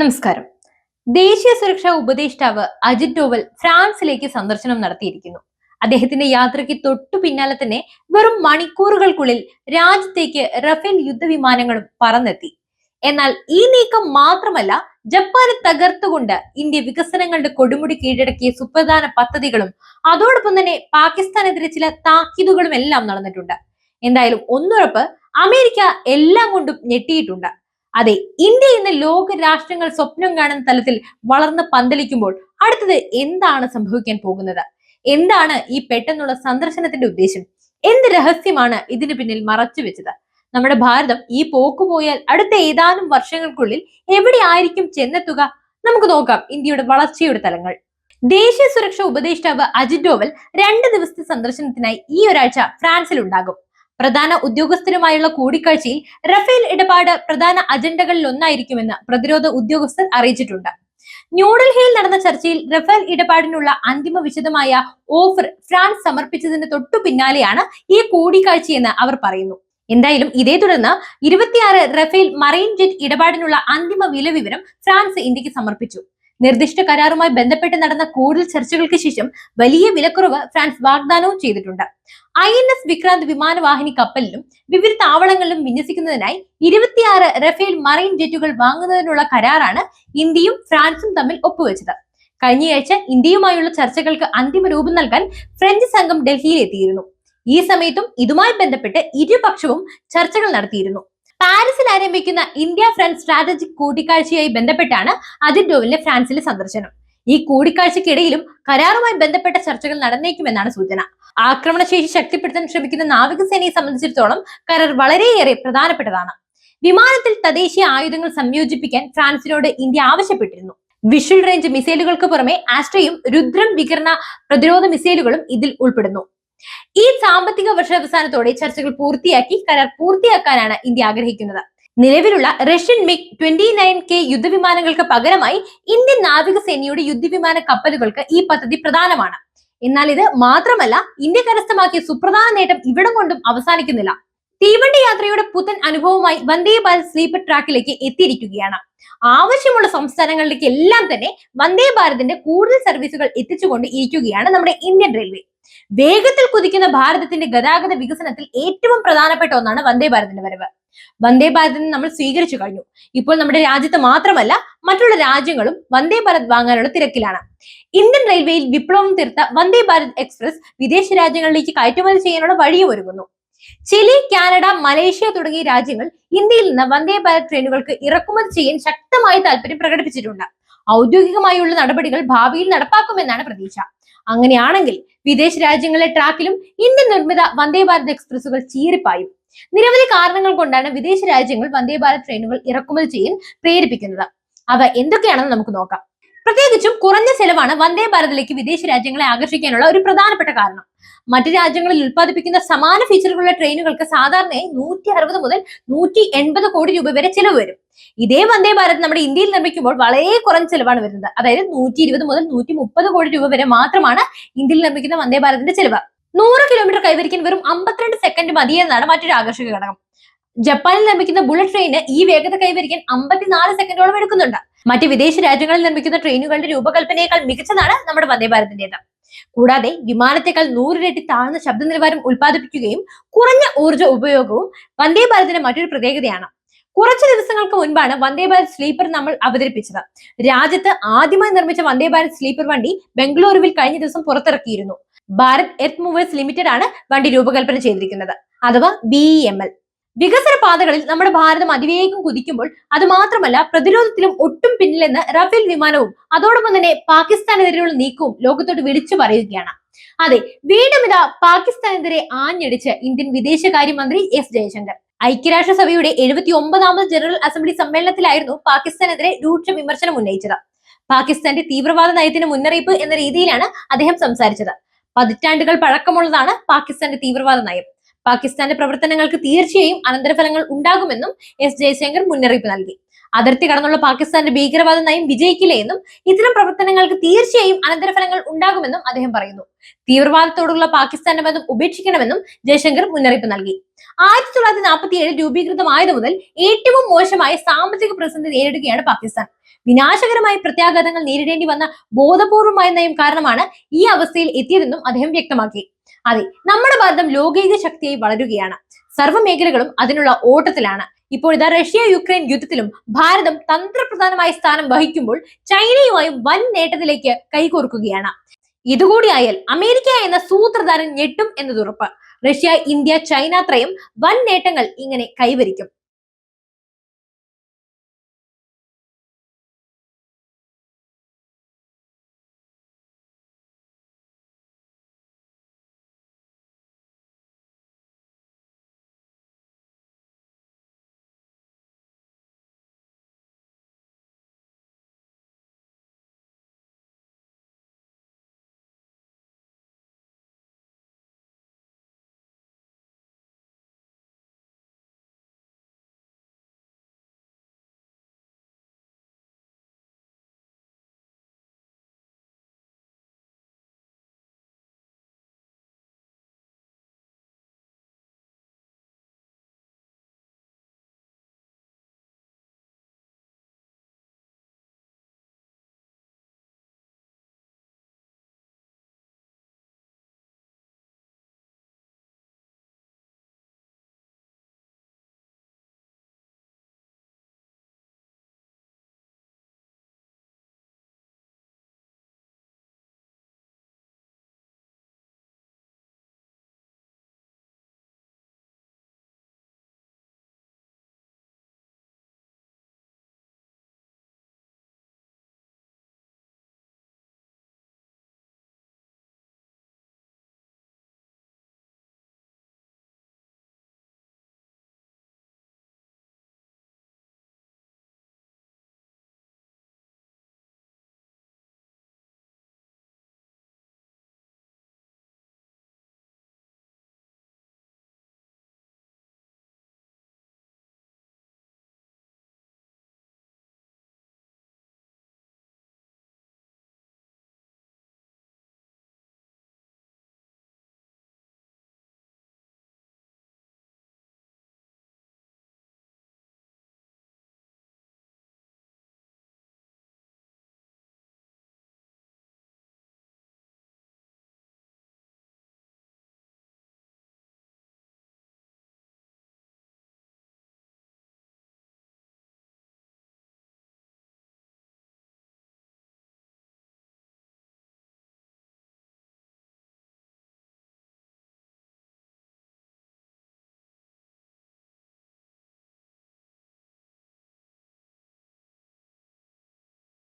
നമസ്കാരം. ദേശീയ സുരക്ഷാ ഉപദേഷ്ടാവ് അജിത് ഡോവൽ ഫ്രാൻസിലേക്ക് സന്ദർശനം നടത്തിയിരിക്കുന്നു. അദ്ദേഹത്തിന്റെ യാത്രയ്ക്ക് തൊട്ടു പിന്നാലെ തന്നെ വെറും മണിക്കൂറുകൾക്കുള്ളിൽ രാജ്യത്തേക്ക് റഫേൽ യുദ്ധവിമാനങ്ങളും പറന്നെത്തി. എന്നാൽ ഈ നീക്കം മാത്രമല്ല ജപ്പാനെ തകർത്തുകൊണ്ട് ഇന്ത്യ വികസനങ്ങളുടെ കൊടുമുടി കീഴടക്കിയ സുപ്രധാന പദ്ധതികളും അതോടൊപ്പം തന്നെ പാകിസ്ഥാനെതിരെ ചില താക്കീതുകളും എല്ലാം നടന്നിട്ടുണ്ട്. എന്തായാലും ഒന്നുറപ്പ് അമേരിക്ക എല്ലാം കൊണ്ടും ഞെട്ടിയിട്ടുണ്ട്. അതെ ഇന്ത്യ ഇന്ന് ലോക രാഷ്ട്രങ്ങൾ സ്വപ്നം കാണുന്ന തലത്തിൽ വളർന്ന് പന്തലിക്കുമ്പോൾ അടുത്തത് എന്താണ് സംഭവിക്കാൻ പോകുന്നത്? എന്താണ് ഈ പെട്ടെന്നുള്ള സന്ദർശനത്തിന്റെ ഉദ്ദേശം? എന്ത് രഹസ്യമാണ് ഇതിന് പിന്നിൽ മറച്ചു വെച്ചത്? നമ്മുടെ ഭാരതം ഈ പോക്ക് പോയാൽ അടുത്ത ഏതാനും വർഷങ്ങൾക്കുള്ളിൽ എവിടെ ആയിരിക്കും ചെന്നെത്തുക? നമുക്ക് നോക്കാം ഇന്ത്യയുടെ വളർച്ചയുടെ തലങ്ങൾ. ദേശീയ സുരക്ഷാ ഉപദേഷ്ടാവ് അജിത് ഡോവൽ രണ്ട് ദിവസത്തെ സന്ദർശനത്തിനായി ഈ ഒരാഴ്ച ഫ്രാൻസിൽ ഉണ്ടാകും പ്രധാന ഉദ്യോഗസ്ഥരുമായുള്ള കൂടിക്കാഴ്ചയിൽ റഫേൽ ഇടപാട് പ്രധാന അജണ്ടകളിൽ ഒന്നായിരിക്കുമെന്ന് പ്രതിരോധ ഉദ്യോഗസ്ഥർ അറിയിച്ചിട്ടുണ്ട്. ന്യൂഡൽഹിയിൽ നടന്ന ചർച്ചയിൽ റഫേൽ ഇടപാടിനുള്ള അന്തിമ വിശദമായ ഓഫർ ഫ്രാൻസ് സമർപ്പിച്ചതിന് തൊട്ടു പിന്നാലെയാണ് ഈ കൂടിക്കാഴ്ചയെന്ന് അവർ പറയുന്നു. എന്തായാലും ഇതേ തുടർന്ന് ഇരുപത്തിയാറ് റഫേൽ മറൈൻ ജെറ്റ് ഇടപാടിനുള്ള അന്തിമ വില വിവരം ഫ്രാൻസ് ഇന്ത്യയ്ക്ക് സമർപ്പിച്ചു. നിർദ്ദിഷ്ട കരാറുമായി ബന്ധപ്പെട്ട് നടന്ന കൂടുതൽ ചർച്ചകൾക്ക് ശേഷം വലിയ വിലക്കുറവ് ഫ്രാൻസ് വാഗ്ദാനവും ചെയ്തിട്ടുണ്ട്. ഐ എൻ എസ് വിക്രാന്ത് വിമാനവാഹിനി കപ്പലിലും വിവിധ താവളങ്ങളിലും വിന്യസിക്കുന്നതിനായി ഇരുപത്തിയാറ് റഫേൽ മറൈൻ ജെറ്റുകൾ വാങ്ങുന്നതിനുള്ള കരാറാണ് ഇന്ത്യയും ഫ്രാൻസും തമ്മിൽ ഒപ്പുവെച്ചത്. കഴിഞ്ഞയാഴ്ച ഇന്ത്യയുമായുള്ള ചർച്ചകൾക്ക് അന്തിമ രൂപം നൽകാൻ ഫ്രഞ്ച് സംഘം ഡൽഹിയിൽ എത്തിയിരുന്നു. ഈ സമയത്തും ഇതുമായി ബന്ധപ്പെട്ട് ഇരുപക്ഷവും ചർച്ചകൾ നടത്തിയിരുന്നു. പാരീസിൽ ആരംഭിക്കുന്ന ഇന്ത്യ ഫ്രാൻസ് സ്ട്രാറ്റജിക് കൂടിക്കാഴ്ചയായി ബന്ധപ്പെട്ടാണ് അജിത് ഡോവലിന്റെ ഫ്രാൻസിലെ സന്ദർശനം. ഈ കൂടിക്കാഴ്ചക്കിടയിലും കരാറുമായി ബന്ധപ്പെട്ട ചർച്ചകൾ നടന്നേക്കുമെന്നാണ് സൂചന. ആക്രമണശേഷി ശക്തിപ്പെടുത്താൻ ശ്രമിക്കുന്ന നാവികസേനയെ സംബന്ധിച്ചിടത്തോളം കരാർ വളരെയേറെ പ്രധാനപ്പെട്ടതാണ്. വിമാനത്തിൽ തദ്ദേശീയ ആയുധങ്ങൾ സംയോജിപ്പിക്കാൻ ഫ്രാൻസിനോട് ഇന്ത്യ ആവശ്യപ്പെട്ടിരുന്നു. വിഷ്വൽ റേഞ്ച് മിസൈലുകൾക്ക് പുറമെ ആസ്ട്രയും രുദ്രം വികരണ പ്രതിരോധ മിസൈലുകളും ഇതിൽ ഉൾപ്പെടുന്നു. ഈ സാമ്പത്തിക വർഷാവസാനത്തോടെ ചർച്ചകൾ പൂർത്തിയാക്കി കരാർ പൂർത്തിയാക്കാനാണ് ഇന്ത്യ ആഗ്രഹിക്കുന്നത്. നിലവിലുള്ള Russian MiG twenty nine K യുദ്ധവിമാനങ്ങൾക്ക് പകരമായി ഇന്ത്യൻ നാവികസേനയുടെ യുദ്ധവിമാന കപ്പലുകൾക്ക് ഈ പദ്ധതി പ്രധാനമാണ്. എന്നാൽ ഇത് മാത്രമല്ല ഇന്ത്യ കരസ്ഥമാക്കിയ സുപ്രധാന നേട്ടം ഇവിടം കൊണ്ടും അവസാനിക്കുന്നില്ല. തീവണ്ടി യാത്രയുടെ പുത്തൻ അനുഭവമായി വന്ദേ ഭാരത് സ്ലീപ്പർ ട്രാക്കിലേക്ക് എത്തിയിരിക്കുകയാണ്. ആവശ്യമുള്ള സംസ്ഥാനങ്ങളിലേക്ക് എല്ലാം തന്നെ വന്ദേ ഭാരതിന്റെ കൂടുതൽ സർവീസുകൾ എത്തിച്ചുകൊണ്ട് ഇരിക്കുകയാണ് നമ്മുടെ ഇന്ത്യൻ റെയിൽവേ. വേഗത്തിൽ കുതിക്കുന്ന ഭാരതത്തിന്റെ ഗതാഗത വികസനത്തിൽ ഏറ്റവും പ്രധാനപ്പെട്ട ഒന്നാണ് വന്ദേ ഭാരതിന്റെ വരവ്. വന്ദേ ഭാരതിനെ നമ്മൾ സ്വീകരിച്ചു കഴിഞ്ഞു. ഇപ്പോൾ നമ്മുടെ രാജ്യത്ത് മാത്രമല്ല മറ്റുള്ള രാജ്യങ്ങളും വന്ദേ ഭാരത് വാങ്ങാനുള്ള തിരക്കിലാണ്. ഇന്ത്യൻ റെയിൽവേയിൽ വിപ്ലവം തീർത്ത വന്ദേ ഭാരത് എക്സ്പ്രസ് വിദേശ രാജ്യങ്ങളിലേക്ക് കയറ്റുമതി ചെയ്യാനുള്ള വഴിയും ഒരുങ്ങുന്നു. ചിലി കാനഡ മലേഷ്യ തുടങ്ങിയ രാജ്യങ്ങൾ ഇന്ത്യയിൽ നിന്ന് വന്ദേ ഭാരത് ട്രെയിനുകൾക്ക് ഇറക്കുമതി ചെയ്യാൻ ശക്തമായ താല്പര്യം പ്രകടിപ്പിച്ചിട്ടുണ്ട്. ഔദ്യോഗികമായുള്ള നടപടികൾ ഭാവിയിൽ നടപ്പാക്കുമെന്നാണ് പ്രതീക്ഷ. അങ്ങനെയാണെങ്കിൽ വിദേശ രാജ്യങ്ങളിലെ ട്രാക്കിലും ഇന്ത്യൻ നിർമ്മിത വന്ദേ ഭാരത് എക്സ്പ്രസുകൾ ചീറിപ്പായും. നിരവധി കാരണങ്ങൾ കൊണ്ടാണ് വിദേശ രാജ്യങ്ങൾ വന്ദേ ഭാരത് ട്രെയിനുകൾ ഇറക്കുമതി ചെയ്യാൻ പ്രേരിപ്പിക്കുന്നത്. അവ എന്തൊക്കെയാണെന്ന് നമുക്ക് നോക്കാം. പ്രത്യേകിച്ചും കുറഞ്ഞ ചെലവാണ് വന്ദേ ഭാരതിലേക്ക് വിദേശ രാജ്യങ്ങളെ ആകർഷിക്കാനുള്ള ഒരു പ്രധാനപ്പെട്ട കാരണം. മറ്റ് രാജ്യങ്ങളിൽ ഉൽപ്പാദിപ്പിക്കുന്ന സമാന ഫീച്ചറുകളുള്ള ട്രെയിനുകൾക്ക് സാധാരണയായി നൂറ്റി അറുപത് മുതൽ നൂറ്റി എൺപത് കോടി രൂപ വരെ ചിലവ് വരും. ഇതേ വന്ദേ ഭാരത് നമ്മുടെ ഇന്ത്യയിൽ നിർമ്മിക്കുമ്പോൾ വളരെ കുറഞ്ഞ ചിലവാണ് വരുന്നത്. അതായത് നൂറ്റി ഇരുപത് മുതൽ നൂറ്റി മുപ്പത് കോടി രൂപ വരെ മാത്രമാണ് ഇന്ത്യയിൽ നിർമ്മിക്കുന്ന വന്ദേ ഭാരതിന്റെ ചിലവ്. നൂറ് കിലോമീറ്റർ കൈവരിക്കാൻ വെറും അമ്പത്തിരണ്ട് സെക്കൻഡ് മതി എന്നാണ് മറ്റൊരു ആകർഷക ഘടകം. ജപ്പാനിൽ നിർമ്മിക്കുന്ന ബുള്ളറ്റ് ട്രെയിന് ഈ വേഗത കൈവരിക്കാൻ അമ്പത്തിനാല് സെക്കൻഡോളം എടുക്കുന്നുണ്ട്. മറ്റ് വിദേശ രാജ്യങ്ങളിൽ നിർമ്മിക്കുന്ന ട്രെയിനുകളുടെ രൂപകൽപ്പനയേക്കാൾ മികച്ചതാണ് നമ്മുടെ വന്ദേ ഭാരതിന്റേത്. കൂടാതെ വിമാനത്തെക്കാൾ നൂറിരട്ടി താഴ്ന്ന ശബ്ദ നിലവാരം ഉൽപ്പാദിപ്പിക്കുകയും കുറഞ്ഞ ഊർജ ഉപയോഗവും വന്ദേ ഭാരതിന്റെ മറ്റൊരു പ്രത്യേകതയാണ്. കുറച്ച് ദിവസങ്ങൾക്ക് മുൻപാണ് വന്ദേ ഭാരത് സ്ലീപ്പർ നമ്മൾ അവതരിപ്പിച്ചത്. രാജ്യത്ത് ആദ്യമായി നിർമ്മിച്ച വന്ദേ ഭാരത് സ്ലീപ്പർ വണ്ടി ബംഗളൂരുവിൽ കഴിഞ്ഞ ദിവസം പുറത്തിറക്കിയിരുന്നു. ഭാരത് എർത്ത് മൂവേഴ്സ് ലിമിറ്റഡ് ആണ് വണ്ടി രൂപകൽപ്പന ചെയ്തിരിക്കുന്നത്. അഥവാ ബി എം എൽ. വികസന പാതകളിൽ നമ്മുടെ ഭാരതം അതിവേഗം കുതിക്കുമ്പോൾ അത് മാത്രമല്ല പ്രതിരോധത്തിലും ഒട്ടും പിന്നിലെന്ന് റഫേൽ വിമാനവും അതോടൊപ്പം തന്നെ പാകിസ്ഥാനെതിരെയുള്ള നീക്കവും ലോകത്തോട് വിളിച്ചു പറയുകയാണ്. അതെ വീണ്ടും ഇതാ പാകിസ്ഥാനെതിരെ ആഞ്ഞടിച്ച് ഇന്ത്യൻ വിദേശകാര്യമന്ത്രി എസ് ജയശങ്കർ. ഐക്യരാഷ്ട്രസഭയുടെ എഴുപത്തി ഒമ്പതാമത് ജനറൽ അസംബ്ലി സമ്മേളനത്തിലായിരുന്നു പാകിസ്ഥാനെതിരെ രൂക്ഷ വിമർശനം ഉന്നയിച്ചത്. പാകിസ്ഥാന്റെ തീവ്രവാദ നയത്തിന് മുന്നറിയിപ്പ് എന്ന രീതിയിലാണ് അദ്ദേഹം സംസാരിച്ചത്. പതിറ്റാണ്ടുകൾ പഴക്കമുള്ളതാണ് പാകിസ്ഥാന്റെ തീവ്രവാദ നയം. പാകിസ്ഥാന്റെ പ്രവർത്തനങ്ങൾക്ക് തീർച്ചയായും അനന്തരഫലങ്ങൾ ഉണ്ടാകുമെന്നും എസ് ജയശങ്കർ മുന്നറിയിപ്പ് നൽകി. അതിർത്തി കടന്നുള്ള പാകിസ്ഥാന്റെ ഭീകരവാദ നയം വിജയിക്കില്ല എന്നും ഇത്തരം പ്രവർത്തനങ്ങൾക്ക് തീർച്ചയായും അനന്തരഫലങ്ങൾ ഉണ്ടാകുമെന്നും അദ്ദേഹം പറയുന്നു. തീവ്രവാദത്തോടുള്ള പാകിസ്ഥാന്റെ ബന്ധം ഉപേക്ഷിക്കണമെന്നും ജയശങ്കർ മുന്നറിയിപ്പ് നൽകി. ആയിരത്തി തൊള്ളായിരത്തി നാൽപ്പത്തി ഏഴിൽ രൂപീകൃതമായത് മുതൽ ഏറ്റവും മോശമായ സാമ്പത്തിക പ്രതിസന്ധി നേരിടുകയാണ് പാകിസ്ഥാൻ. വിനാശകരമായ പ്രത്യാഘാതങ്ങൾ നേരിടേണ്ടി വന്ന ബോധപൂർവമായ നയം കാരണമാണ് ഈ അവസ്ഥയിൽ എത്തിയതെന്നും അദ്ദേഹം വ്യക്തമാക്കി. അതെ നമ്മുടെ ഭാരതം ലോകൈക ശക്തിയായി വളരുകയാണ്. സർവ മേഖലകളും അതിനുള്ള ഓട്ടത്തിലാണ്. ഇപ്പോൾ ഇതാ റഷ്യ യുക്രൈൻ യുദ്ധത്തിലും ഭാരതം തന്ത്രപ്രധാനമായ സ്ഥാനം വഹിക്കുമ്പോൾ ചൈനയുമായും വൻ നേട്ടത്തിലേക്ക് കൈകോർക്കുകയാണ്. ഇതുകൂടിയായാൽ അമേരിക്ക എന്ന സൂത്രധാരൻ ഞെട്ടും എന്നതുറപ്പ് റഷ്യ ഇന്ത്യ ചൈന ത്രയം വൻ നേട്ടങ്ങൾ ഇങ്ങനെ കൈവരിക്കും.